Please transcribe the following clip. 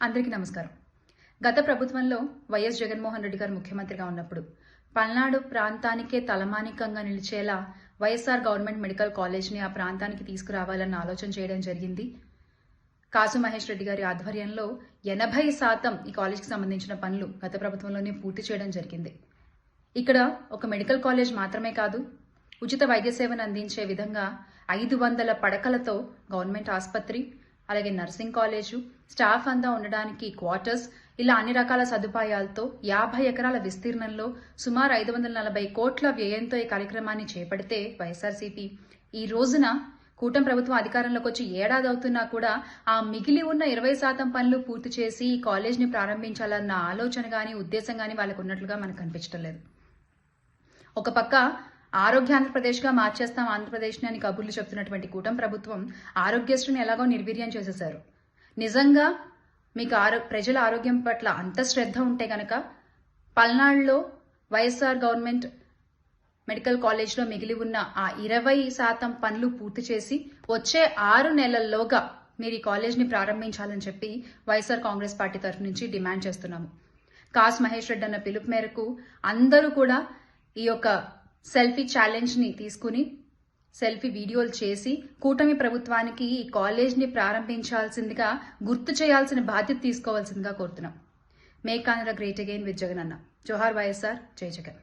అందరికీ నమస్కారం. గత ప్రభుత్వంలో వైఎస్ జగన్మోహన్ రెడ్డి గారు ముఖ్యమంత్రిగా ఉన్నప్పుడు పల్నాడు ప్రాంతానికే తలమానికంగా నిలిచేలా వైఎస్ఆర్ గవర్నమెంట్ మెడికల్ కాలేజ్ని ఆ ప్రాంతానికి తీసుకురావాలన్న ఆలోచన చేయడం జరిగింది. కాసు మహేష్ రెడ్డి గారి ఆధ్వర్యంలో ఎనభై శాతం ఈ కాలేజ్కి సంబంధించిన పనులు గత ప్రభుత్వంలోనే పూర్తి చేయడం జరిగింది. ఇక్కడ ఒక మెడికల్ కాలేజ్ మాత్రమే కాదు ఉచిత వైద్య సేవను అందించే విధంగా ఐదు వందల పడకలతో గవర్నమెంట్ ఆసుపత్రి అలాగే నర్సింగ్ కాలేజు స్టాఫ్ అంతా ఉండడానికి క్వార్టర్స్ ఇలా అన్ని రకాల సదుపాయాలతో యాభై ఎకరాల విస్తీర్ణంలో సుమారు ఐదు వందల నలభై కోట్ల వ్యయంతో ఈ కార్యక్రమాన్ని చేపడితే వైఎస్ఆర్సీపీ. ఈ రోజున కూటమి ప్రభుత్వం అధికారంలోకి వచ్చి ఏడాది అవుతున్నా కూడా ఆ మిగిలి ఉన్న ఇరవై శాతం పనులు పూర్తి చేసి ఈ కాలేజ్ని ప్రారంభించాలన్న ఆలోచన గాని ఉద్దేశం గాని వాళ్ళకు ఉన్నట్లుగా మనకు కనిపించడం లేదు. ఒక పక్క ఆరోగ్య ఆంధ్రప్రదేశ్గా మార్చేస్తాం ఆంధ్రప్రదేశ్ని అని కబుర్లు చెప్తున్నటువంటి కూటమి ప్రభుత్వం ఆరోగ్యశ్రీని ఎలాగో నిర్వీర్యం చేసేశారు. నిజంగా మీకు ఆరో ప్రజల ఆరోగ్యం పట్ల అంత శ్రద్ధ ఉంటే గనక పల్నాడులో వైఎస్ఆర్ గవర్నమెంట్ మెడికల్ కాలేజ్లో మిగిలి ఉన్న ఆ ఇరవై శాతం పనులు పూర్తి చేసి వచ్చే ఆరు నెలల్లోగా మీరు ఈ కాలేజ్ని ప్రారంభించాలని చెప్పి వైఎస్ఆర్ కాంగ్రెస్ పార్టీ తరఫు నుంచి డిమాండ్ చేస్తున్నాము. కాస్ మహేష్ రెడ్డి అన్న పిలుపు మేరకు అందరూ కూడా ఈ యొక్క సెల్ఫీ ఛాలెంజ్ని తీసుకుని సెల్ఫీ వీడియోలు చేసి కూటమి ప్రభుత్వానికి ఈ కాలేజ్ని ప్రారంభించాల్సిందిగా గుర్తు చేయాల్సిన బాధ్యత తీసుకోవాల్సిందిగా కోరుతున్నాం. Make Andhra great again with Jagan అన్న జోహార్ వైఎస్ఆర్ జై జగన్.